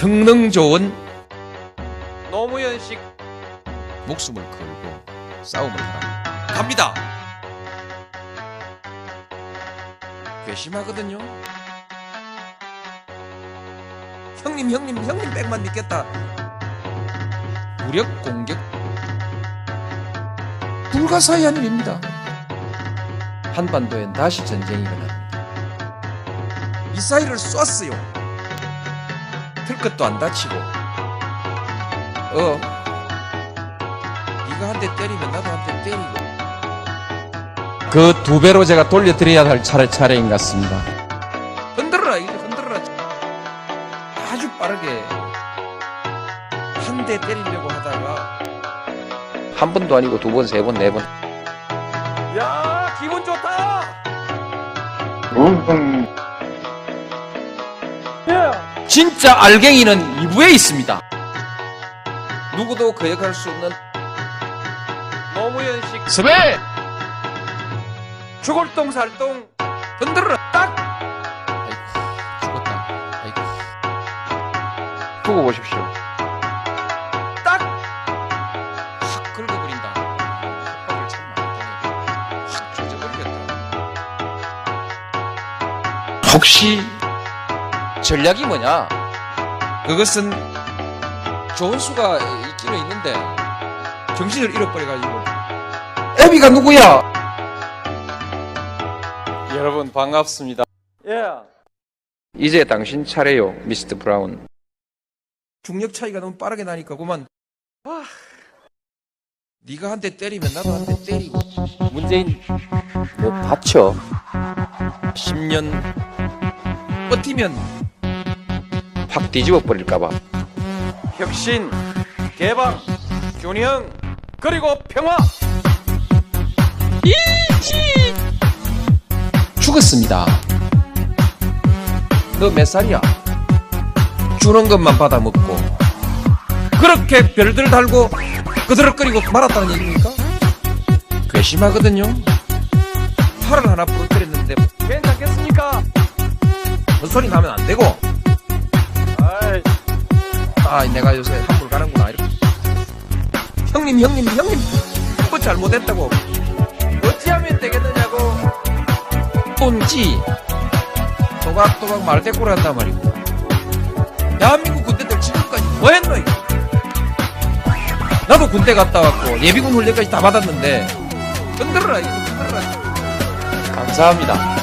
성능 좋은 노무현식 목숨을 걸고 싸움을 하라. 갑니다. 괘씸하거든요. 형님, 형님, 형님 백만 믿겠다. 무력 공격 불가사의한 일입니다. 한반도엔 다시 전쟁이 일어납니다. 미사일을 쐈어요. 틀 것도 안 다치고. 어. 네가 한 대 때리면 나도 한 대 때리고. 그 두 배로 제가 돌려드려야 할 차례 차례인 것 같습니다. 흔들어라, 이거 흔들어라. 아주 빠르게 한 대 때리려고 하다가 한 번도 아니고 두 번, 세 번, 네 번. 야, 기분 좋다. 진짜 알갱이는 이부에 있습니다. 누구도 거역할 수 없는 노무현식 스베 죽을 똥 살똥 흔들어라 딱! 아이고 죽었다. 아이고 두고 보십시오. 딱확 긁어버린다. 협박을 참 많이 확 조져버리겠다. 혹시 전략이 뭐냐 그것은 좋은 수가 있기는 있는데 정신을 잃어버려가지고 애비가 누구야 여러분 반갑습니다. 이제 당신 차례요, 미스터 브라운. 중력 차이가 너무 빠르게 나니까 그만 와 네가 한 대 때리면 나도 한 대 때리고 문재인 뭐 다쳐. 10년 버티면 확 뒤집어 버릴까봐. 혁신 개방 균형 그리고 평화 죽었습니다 너 몇 살이야? 주는 것만 받아 먹고 그렇게 별들 달고 그드럭거리고 말았다는 얘기입니까? 괘씸하거든요 팔을 하나 부러뜨렸는데 괜찮겠습니까? 헛소리 나면 안 되고 아 내가 요새 한물 가는구나. 이렇게. 형님 형님 형님. 뭐 잘못했다고. 어찌하면 되겠느냐고. 꼰지. 또박또박 말대꾸를 한단 말이고. 대한민국 군대들 지금까지 뭐 했노 이거? 나도 군대 갔다 왔고 예비군 훈련까지 다 받았는데. 흔들어라 이거. 흔들어라. 감사합니다.